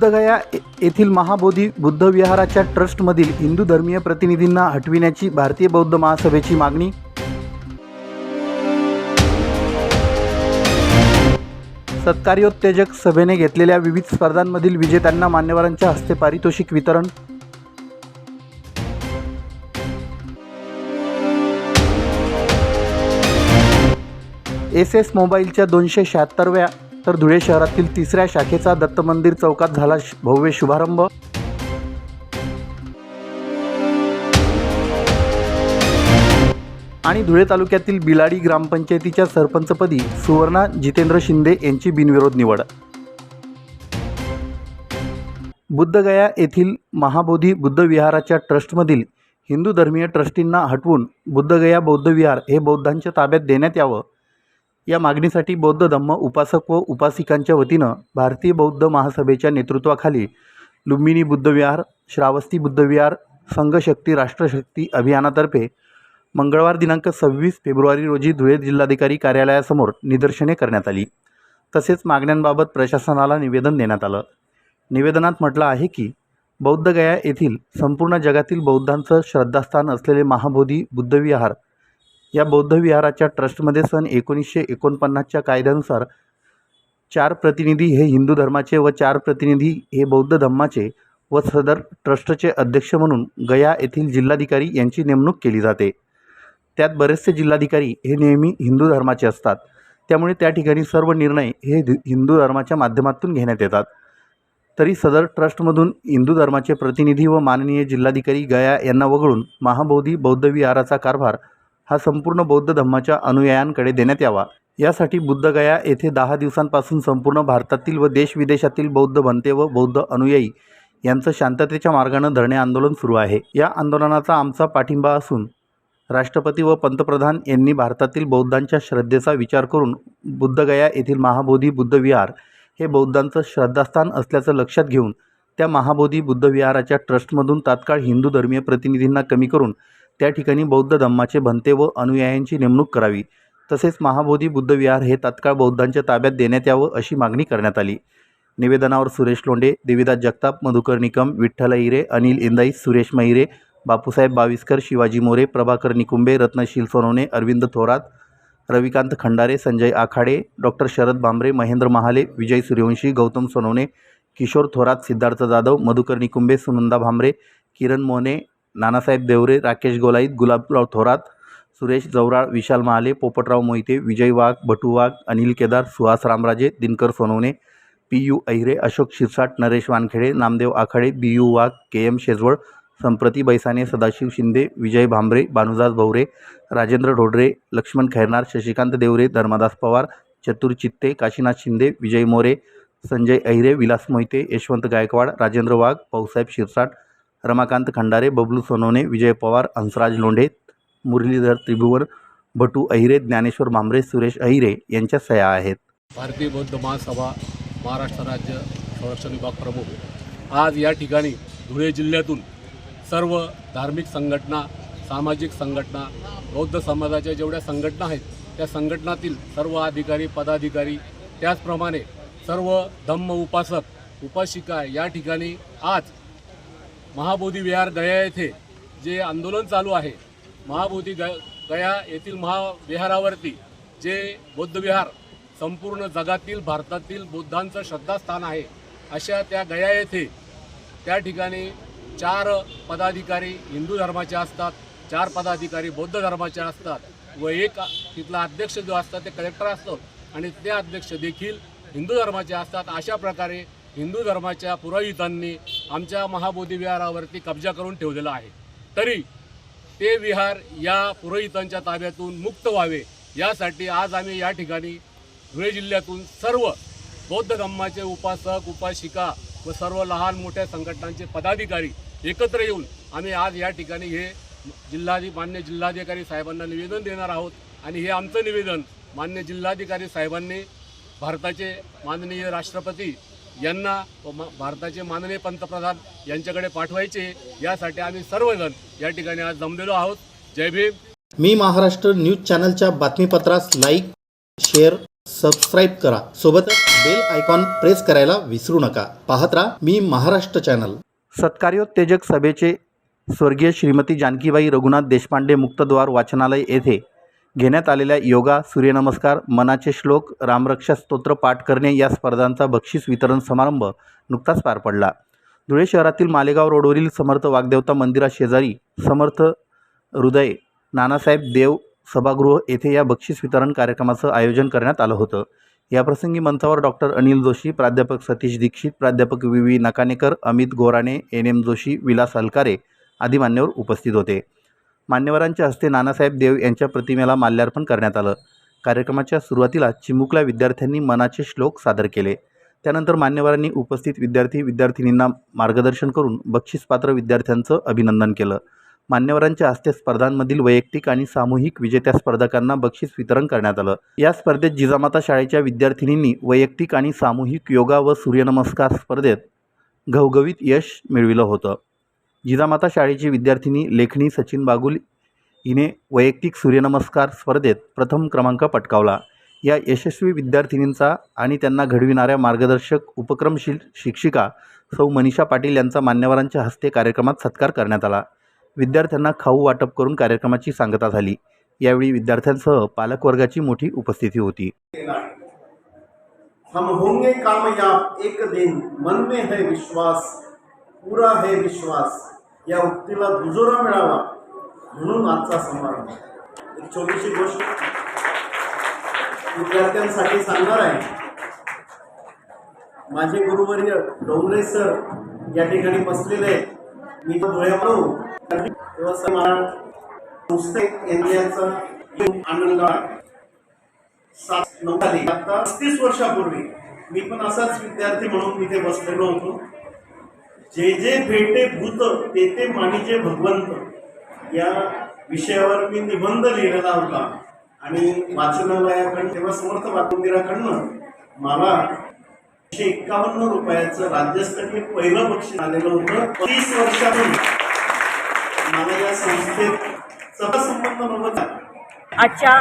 बुद्धगया येथील महाबोधी बुद्ध विहाराच्या ट्रस्टमधील हिंदू धर्मीय प्रतिनिधींना हटविण्याची भारतीय बौद्ध महासभेची मागणी. सत्कार्योत्तेजक सभेने घेतलेल्या विविध स्पर्धांमधील विजेत्यांना मान्यवरांच्या हस्ते पारितोषिक वितरण. एस एस मोबाईलच्या दोनशे शहात्तरव्या तर धुळे शहरातील तिसऱ्या शाखेचा दत्त मंदिर चौकात झाला भव्य शुभारंभ. आणि धुळे तालुक्यातील बिलाडी ग्रामपंचायतीच्या सरपंचपदी सुवर्णा जितेंद्र शिंदे यांची बिनविरोध निवड. बुद्धगया येथील महाबोधी बुद्ध विहाराच्या ट्रस्टमधील हिंदू धर्मीय ट्रस्टींना हटवून बुद्धगया बौद्ध विहार हे बौद्धांच्या ताब्यात देण्यात यावं या मागणीसाठी बौद्ध धम्म उपासक व उपासिकांच्या वतीनं भारतीय बौद्ध महासभेच्या नेतृत्वाखाली लुंबिनी बुद्धविहार श्रावस्ती बुद्धविहार संघशक्ती राष्ट्रशक्ती अभियानातर्फे मंगळवार दिनांक सव्वीस फेब्रुवारी रोजी धुळे जिल्हाधिकारी कार्यालयासमोर निदर्शने करण्यात आली. तसेच मागण्यांबाबत प्रशासनाला निवेदन देण्यात आलं. निवेदनात म्हटलं आहे की बौद्धगया येथील संपूर्ण जगातील बौद्धांचं श्रद्धास्थान असलेले महाबोधी बुद्धविहार या बौद्ध विहाराच्या ट्रस्टमध्ये सन एकोणीसशे एकोणपन्नासच्या कायद्यानुसार चार प्रतिनिधी हे हिंदू धर्माचे व चार प्रतिनिधी हे बौद्ध धर्माचे व सदर ट्रस्टचे अध्यक्ष म्हणून गया येथील जिल्हाधिकारी यांची नेमणूक केली जाते. त्यात बरेचसे जिल्हाधिकारी हे नेहमी हिंदू धर्माचे असतात. त्यामुळे त्या ठिकाणी सर्व निर्णय हे हिंदू धर्माच्या माध्यमातून घेण्यात येतात. तरी सदर ट्रस्टमधून हिंदू धर्माचे प्रतिनिधी व माननीय जिल्हाधिकारी गया यांना वगळून महाबोधी बौद्ध विहाराचा कारभार हा संपूर्ण बौद्ध धम्माच्या अनुयायांकडे देण्यात यावा. यासाठी बुद्धगया येथे दहा दिवसांपासून संपूर्ण भारतातील व देशविदेशातील बौद्ध भंते व बौद्ध अनुयायी यांचं शांततेच्या मार्गानं धरणे आंदोलन सुरू आहे. या आंदोलनाचा आमचा पाठिंबा असून राष्ट्रपती व पंतप्रधान यांनी भारतातील बौद्धांच्या श्रद्धेचा विचार करून बुद्धगया येथील महाबोधी बुद्ध विहार हे बौद्धांचं श्रद्धास्थान असल्याचं लक्षात घेऊन त्या महाबोधी बुद्धविहाराच्या ट्रस्टमधून तात्काळ हिंदू धर्मीय प्रतिनिधींना कमी करून त्या ठिकाणी बौद्ध धम्माचे भंते व अनुयायांची नेमणूक करावी. तसेच महाबोधी बुद्ध विहार हे तात्काळ बौद्धांच्या ताब्यात देण्यात यावं अशी मागणी करण्यात आली. निवेदनावर Suresh Londhe Devidas Jagtap Madhukar Nikam Vitthal Hire Anil Indai Suresh Mahire Bapusaheb Baviskar Shivaji More Prabhakar Nikumbe Ratnashil Sonawane Arvind Thorat Ravikant Khandare Sanjay Akhade doctor Sharad Bhambare Mahendra Mahale Vijay Suryavanshi Gautam Sonawane Kishor Thorat Siddharth Jadhav Madhukar Nikumbe Sunanda Bhambare Kiran Mone Nanasaheb Deore Rakesh Golait Gulabrao Thorat Suresh Jawral Vishal Mahale Popatrao Mohite Vijay Wagh Bhatu Wagh Anil Kedar Suhas Ramraje Dinkar Sonawane P U Ahire Ashok Shirsat Naresh Wankhede Namdev Akhade B U Wagh K M Shejwal Samprati Baisane Sadashiv Shinde Vijay Bhambare Bhanudas Bhaware Rajendra Dhodre Laxman Khairnar Shashikant Deore Dharmadas Pawar Chatur Chitte Kashinath Shinde विजय मोरे संजय अहिरे विलास मोहिते यशवंत गायकवाड राजेंद्र वाघ भाऊसाहेब शिरसाट रमाकांत खंडारे बबलू सोनवणे विजय पवार हंसराज लोंढे मुरलीधर त्रिभुवन भटू अहिरे ज्ञानेश्वर भांबरे सुरेश अहिरे यांच्या सह्या आहेत. भारतीय बौद्ध महासभा महाराष्ट्र राज्य संरक्षण विभाग प्रमुख. आज या ठिकाणी धुळे जिल्ह्यातून सर्व धार्मिक संघटना सामाजिक संघटना बौद्ध समाजाच्या जेवढ्या संघटना आहेत त्या संघटनातील सर्व अधिकारी पदाधिकारी त्याचप्रमाणे सर्व धम्म उपासक उपासिका या ठिकाणी आज महाबोधी विहार गया येथे जे आंदोलन चालू आहे महाबोधी ग गया येथील महाविहारावरती जे बौद्ध विहार संपूर्ण जगातील भारतातील बुद्धांचं श्रद्धास्थान आहे अशा त्या गया येथे त्या ठिकाणी चार पदाधिकारी हिंदू धर्माचे असतात चार पदाधिकारी बौद्ध धर्माचे असतात व एक तिथला अध्यक्ष जो असतात ते कलेक्टर असतो आणि ते अध्यक्ष देखील हिंदू धर्माचे असतात. अशा प्रकारे हिंदू धर्माच्या पुरोहितांनी आमच्या महाबोधी विहारावरती कब्जा करून ठेवलेला आहे. तरी ते विहार या पुरोहितांच्या ताब्यातून मुक्त व्हावे यासाठी आज आम्ही या ठिकाणी धुळे जिल्ह्यातून सर्व बौद्ध धम्माचे उपासक उपासिका व सर्व लहान मोठ्या संघटनांचे पदाधिकारी एकत्र येऊन आम्ही आज या ठिकाणी हे जिल्हाधि मान्य जिल्हाधिकारी साहेबांना निवेदन देणार आहोत. आणि हे आमचं निवेदन मान्य जिल्हाधिकारी साहेबांनी भारताचे माननीय राष्ट्रपती यांना भारताचे माननीय पंतप्रधान यांच्याकडे पाठवायचे यासाठी आम्ही सर्वजण या ठिकाणी आज जमलेलो आहोत. जय भीम. मी महाराष्ट्र न्यूज चॅनलच्या बातमीपत्रास लाईक शेअर सबस्क्राईब करा. सोबतच बेल आयकॉन प्रेस करायला विसरू नका. पाहत राहा मी महाराष्ट्र चॅनल. सत्कार्योत्तेजक सभेचे स्वर्गीय श्रीमती जानकीबाई रघुनाथ देशपांडे मुक्तद्वार वाचनालय येथे घेण्यात आलेल्या योगा सूर्यनमस्कार मनाचे श्लोक रामरक्षा स्तोत्र पाठ करणे या स्पर्धांचा बक्षीस वितरण समारंभ नुकताच पार पडला. धुळे शहरातील मालेगाव रोडवरील समर्थ वाग्देवता मंदिराशेजारी समर्थ हृदय नानासाहेब देव सभागृह येथे या बक्षीस वितरण कार्यक्रमाचं आयोजन करण्यात आलं होतं. याप्रसंगी मंचावर डॉक्टर अनिल जोशी प्राध्यापक सतीश दीक्षित प्राध्यापक V V Nakanekar Amit Gorane N M Joshi Vilas Alkare आदी मान्यवर उपस्थित होते. मान्यवरांच्या हस्ते नानासाहेब देव यांच्या प्रतिमेला माल्यार्पण करण्यात आलं. कार्यक्रमाच्या सुरुवातीला चिमुकल्या विद्यार्थ्यांनी मनाचे श्लोक सादर केले. त्यानंतर मान्यवरांनी उपस्थित विद्यार्थी विद्यार्थिनींना मार्गदर्शन करून बक्षीसपात्र विद्यार्थ्यांचं अभिनंदन केलं. मान्यवरांच्या हस्ते स्पर्धांमधील वैयक्तिक आणि सामूहिक विजेत्या स्पर्धकांना बक्षीस वितरण करण्यात आलं. या स्पर्धेत जिजामाता शाळेच्या विद्यार्थिनींनी वैयक्तिक आणि सामूहिक योगा व सूर्यनमस्कार स्पर्धेत घवघवीत यश मिळविलं होतं. जिजामाता शाळेची विद्यार्थिनी लेखनी सचिन बागुल हिने वैयक्तिक सूर्यनमस्कार स्पर्धेत प्रथम क्रमांक पटकावला. या यशस्वी विद्यार्थिनींचा आणि त्यांना घडविणाऱ्या मार्गदर्शक उपक्रमशील शिक्षिका सौ मनीषा पाटील यांचा मान्यवरांच्या हस्ते कार्यक्रमात सत्कार करण्यात आला. विद्यार्थ्यांना खाऊ वाटप करून कार्यक्रमाची सांगता झाली. यावेळी विद्यार्थ्यांसह पालकवर्गाची मोठी उपस्थिती होती. हम होंगे कामयाब एक दिन मन में है विश्वास. पुरा हे विश्वास. या उक्तीला दुजोरा मिळावा म्हणून आजचा समारंभ. एक छोटीशी गोष्ट विद्यार्थ्यांसाठी सांगणार आहे. माझे गुरुवर्य डोंगरे सर या ठिकाणी बसलेले आहेत. मी तो तेव्हा आनंद सात नऊ आली आता पस्तीस वर्षापूर्वी मी पण असाच विद्यार्थी म्हणून इथे बसलेलो होतो. जे जे भेटे भूत ते ते मानिजे भगवंत. या विषयावर मी निबंध लिहिलेला होता. आणि वाचनालयाकडून तेव्हा समर्थ मंदिराकडनं मला एकशे एक्कावन्न रुपयाचं राज्यस्तरीय पहिलं बक्षीस आलेलं होतं. तीस वर्षातून मला या संस्थेत सहसंबंध नव्हता. आजच्या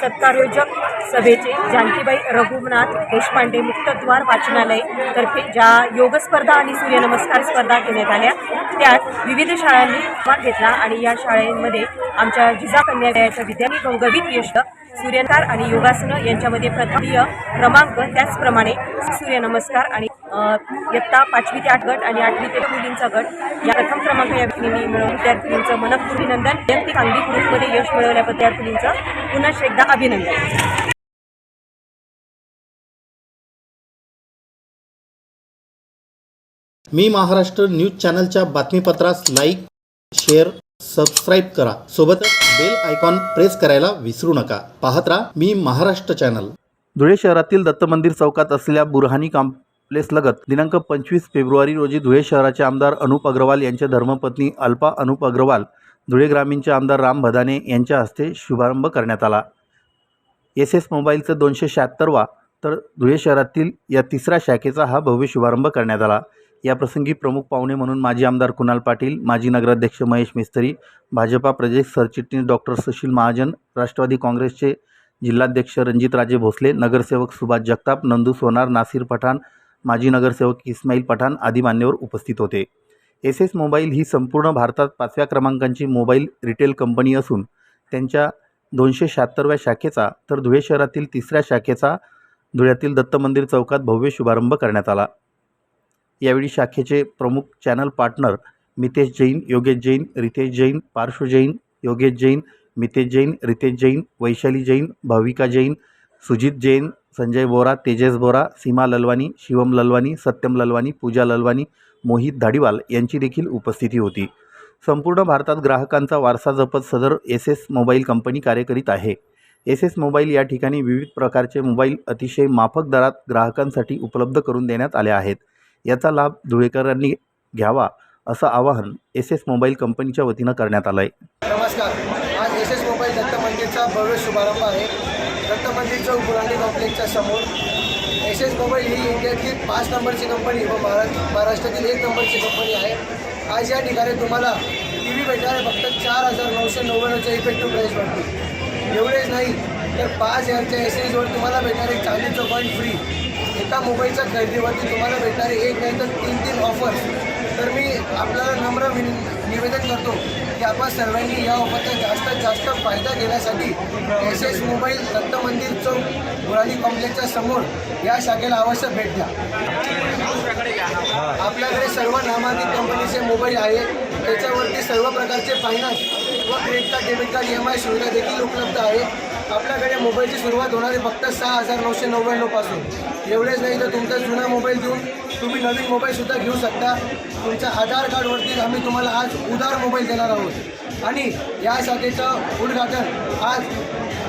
सत्कारयोजक सभेचे जानकीबाई रघुनाथ देशपांडे मुक्तद्वार वाचनालय तर्फे ज्या योग स्पर्धा आणि सूर्यनमस्कार स्पर्धा घेण्यात आल्या त्यात विविध शाळांनी भाग घेतला आणि या शाळेमध्ये आमच्या जिजा कन्यालयाच्या विद्यार्थी गवगवीत यश सूर्यनकार आणि योगासनं यांच्यामध्ये प्रथमीय क्रमांक त्याचप्रमाणे सूर्यनमस्कार आणि इयत्ता पाचवी ते आठ गट आणि आठवी ते मुलींचा गट. या प्रथम क्रमांक या व्यक्तींनी मिळवून विद्यार्थिनींचं मनपूर्वक अभिनंदन वैयक्तिक अंगी ग्रुपमध्ये यश मिळवल्या विद्यार्थिनींचं पुन्हा एकदा अभिनंदन. मी महाराष्ट्र न्यूज चॅनलच्या बातमीपत्रास लाईक शेअर सबस्क्राईब करा. सोबतच बेल आयकॉन प्रेस करायला विसरू नका. पाहत राहा मी महाराष्ट्र चॅनल धुळे शहरातील दत्त मंदिर चौकात असलेल्या बुरहानी कॉम्प्लेक्स लगत दिनांक पंचवीस फेब्रुवारी रोजी धुळे शहराचे आमदार अनुप अग्रवाल यांच्या धर्मपत्नी अल्पा अनुप अग्रवाल धुळे ग्रामीणचे आमदार राम भदाने यांच्या हस्ते शुभारंभ करण्यात आला. एस एस मोबाईलचं दोनशे शहात्तरवा तर धुळे शहरातील या तिसऱ्या शाखेचा हा भव्य शुभारंभ करण्यात आला. याप्रसंगी प्रमुख पाहुणे म्हणून माजी आमदार कुणाल पाटील माजी नगराध्यक्ष महेश मिस्त्री भाजपा प्रदेश सरचिटणीस डॉक्टर सुशील महाजन राष्ट्रवादी काँग्रेसचे जिल्हाध्यक्ष रणजितराजे भोसले नगरसेवक सुभाष जगताप नंदू सोनार नासिर पठाण माजी नगरसेवक इस्माईल पठाण आदी मान्यवर उपस्थित होते. एस एस मोबाईल ही संपूर्ण भारतात पाचव्या क्रमांकाची मोबाईल रिटेल कंपनी असून त्यांच्या दोनशे शहात्तरव्या शाखेचा तर धुळे शहरातील तिसऱ्या शाखेचा धुळ्यातील दत्त मंदिर चौकात भव्य शुभारंभ करण्यात आला. यावेळी शाखेचे प्रमुख चॅनल पार्टनर मितेश जैन योगेश जैन रितेश जैन पार्श्व जैन योगेश जैन मितेश जैन रितेश जैन वैशाली जैन भाविका जैन सुजित जैन संजय बोरा तेजस बोरा सीमा ललवानी शिवम ललवानी सत्यम ललवानी पूजा ललवानी मोहित धाडीवाल यांची देखील उपस्थिती होती. संपूर्ण भारतात ग्राहकांचा वारसा जपत सदर एस एस मोबाईल कंपनी कार्य करीत आहे. एस एस मोबाईल या ठिकाणी विविध प्रकारचे मोबाईल अतिशय माफक दरात ग्राहकांसाठी उपलब्ध करून देण्यात आले आहेत. याचा लाभ धुळेकरांनी घ्यावा असं आवाहन एस एस मोबाईल कंपनीच्या वतीनं करण्यात आलं आहे नमस्कार. आज एस एस मोबाईल दत्त मंदिरचा भव्य शुभारंभ आहे. दत्त मंदिर चौक बुरांडी कॉम्प्लेक्सच्या समोर एस एस मोबाईल ही इंडियातली पाच नंबरची कंपनी व महाराष्ट्र महाराष्ट्रातील एक नंबरची कंपनी आहे. आज या ठिकाणी तुम्हाला टी व्ही भेटणार आहे. फक्त चार हजार नऊशे नव्याण्णवच्या इफेक्टिव्ह प्राईस वाटते एवढेच नाही तर पाच हजारच्या एस एसवर तुम्हाला भेटणार एक चांदीचं कॉईन फ्री एका मोबाईलच्या खरेदीवरती तुम्हाला भेटणारे एक नाही तर तीन तीन ऑफर्स तर मी आपल्याला नम्र विन निवेदन करतो की आपण सर्वांनी या ऑफरचा जास्तीत जास्त फायदा घेण्यासाठी S S mobile Datta Mandir चौक मुराली कॉम्प्लेक्सच्या समोर या शाखेला अवश्य भेट द्या. आपल्याकडे सर्व नामांकित कंपनीचे मोबाईल आहे. त्याच्यावरती सर्व प्रकारचे फायनान्स व credit card debit card E M I सुविधा देखील उपलब्ध आहे. आपल्याकडे मोबाईलची सुरुवात होणार आहे फक्त सहा हजार नऊशे नव्याण्णवपासून एवढेच नाही तर तुमचा जुना मोबाईल देऊन तुम्ही नवीन मोबाईलसुद्धा घेऊ शकता. तुमच्या आधार कार्डवरती आम्ही तुम्हाला आज उदार मोबाईल देणार आहोत. आणि या शाखेचं उद्घाटन आज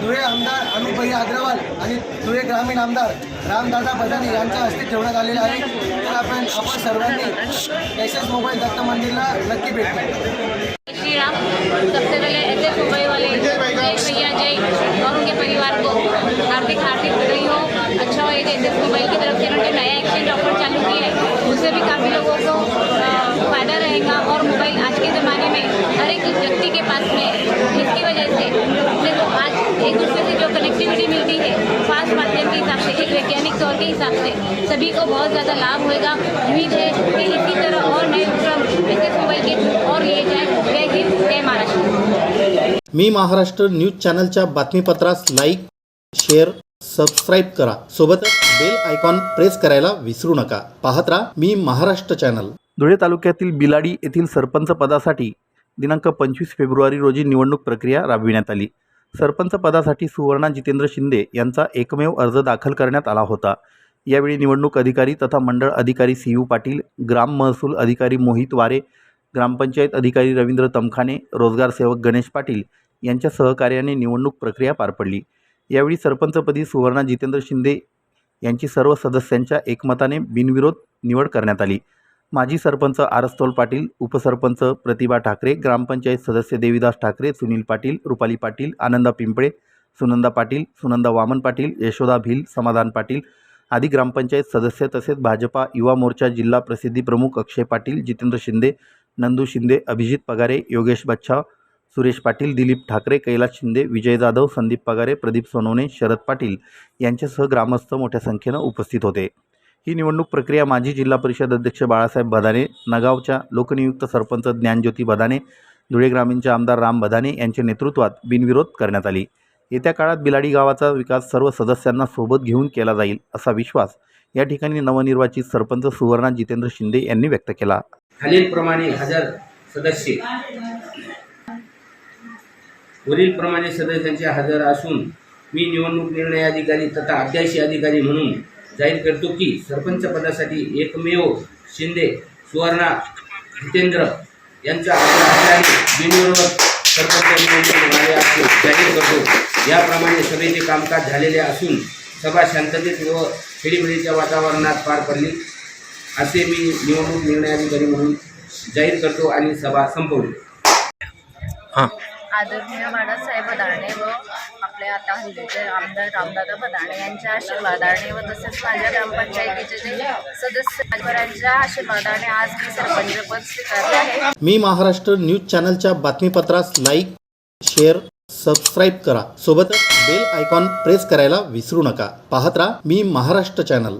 धुळे आमदार अमित अग्रवाल आणि धुळे ग्रामीण आमदार रामदादा बदाने यांच्या हस्ते ठेवण्यात आलेलं आहे. तर आपण आपण सर्वांनी एस एस मोबाईल दत्त मंदिरला नक्की भेट श्री राम सबसे पहले एस एस मुंबई वाले जय भैया जय। और उनके परिवार को हार्दिक हार्दिक बधाई हो। अच्छा हो एक एस एस मोबाइल की तरफ़ से उन्होंने नया एक्सचेंज ऑफ़र चालू किया है। उससे भी काफ़ी लोगों को फ़ायदा रहेगा। और मोबाइल आज के ज़माने में हर एक व्यक्ति के पास में। जिसकी वजह से अपने को आज एक दूसरे से जो कनेक्टिविटी मिलती है फास्ट माध्यम के हिसाब से एक वैज्ञानिक तौर के हिसाब से सभी को बहुत ज़्यादा लाभ होएगा। उम्मीद है कि इसी तरह और नए और लिए जाए जय हिंद जय महाराष्ट्र मी महाराष्ट्र न्यूज चॅनलच्या बातमीपत्रास लाईक शेअर सबस्क्राईब करा. सोबतच बेल आयकॉन प्रेस करायला विसरू नका. पाहत राहा मी महाराष्ट्र चॅनल. धुळे तालुक्यातील बिलाडी येथील सरपंच पदासाठी दिनांक पंचवीस फेब्रुवारी रोजी निवडणूक प्रक्रिया राबविण्यात आली. सरपंच पदासाठी सुवर्णा जितेंद्र शिंदे यांचा एकमेव अर्ज दाखल करण्यात आला होता. यावेळी निवडणूक अधिकारी तथा मंडळ अधिकारी सी यू पाटील ग्राम महसूल अधिकारी मोहित वारे ग्रामपंचायत अधिकारी रवींद्र तमखाने रोजगार सेवक गणेश पाटील यांच्या सहकार्याने निवडणूक प्रक्रिया पार पडली. यावेळी सरपंचपदी सुवर्णा जितेंद्र शिंदे यांची सर्व सदस्यांच्या एकमताने बिनविरोध निवड करण्यात आली. माजी सरपंच आरस्तोल पाटील उपसरपंच प्रतिभा ठाकरे ग्रामपंचायत सदस्य देविदास ठाकरे सुनील पाटील रुपाली पाटील आनंदा पिंपळे सुनंदा पाटील सुनंदा वामन पाटील यशोदा भिल समाधान पाटील आदी ग्रामपंचायत सदस्य तसेच भाजपा युवा मोर्चा जिल्हा प्रसिद्धी प्रमुख अक्षय पाटील जितेंद्र शिंदे नंदू शिंदे अभिजित पगारे योगेश बच्छा सुरेश पाटील दिलीप ठाकरे कैलास शिंदे विजय जाधव संदीप पगारे प्रदीप सोनवणे शरद पाटील यांच्यासह ग्रामस्थ मोठ्या संख्येनं उपस्थित होते. ही निवडणूक प्रक्रिया माजी जिल्हा परिषद अध्यक्ष बाळासाहेब बदाने नगावच्या लोकनियुक्त सरपंच ज्ञानज्योती बदाने धुळे ग्रामीणचे आमदार राम बदाने यांच्या नेतृत्वात बिनविरोध करण्यात आली. येत्या काळात बिलाडी गावाचा विकास सर्व सदस्यांना सोबत घेऊन केला जाईल असा विश्वास या ठिकाणी नवनिर्वाचित सरपंच सुवर्णा जितेंद्र शिंदे यांनी व्यक्त केला. खालीलप्रमाणे हजर सदस्य वरीलप्रमाणे सदस्यांचे हजर असून मी निवडणूक निर्णय अधिकारी तथा अध्याशी अधिकारी म्हणून जाहीर करतो की सरपंच पदासाठी एकमेव शिंदे सुवर्णा जितेंद्र यांचा बिनविरोध असते जाहीर करतो याप्रमाणे सभेचे कामकाज झालेले असून सभा शांततेत व खेळीमेळीच्या वातावरणात पार पडली. असे मी निवडणूक निर्णय अधिकारी म्हणून जाहीर करतो आणि सभा संपवली. आदरणीय बाळासाहेब बदाणे व आपले आता हल्लीचे आमदार रामदादा बदाणे यांच्या आशीर्वादाने व तसेच माझ्या ग्रामपंचायतीचे जे सदस्यांच्या आशीर्वादाने आज मी सरपंच पद स्वीकारले आहे. मी महाराष्ट्र न्यूज चॅनलच्या बातमीपत्रास लाईक शेअर सबस्क्राईब करा. सोबतच बेल आयकॉन प्रेस करायला विसरू नका. पाहत राहा मी महाराष्ट्र चॅनल.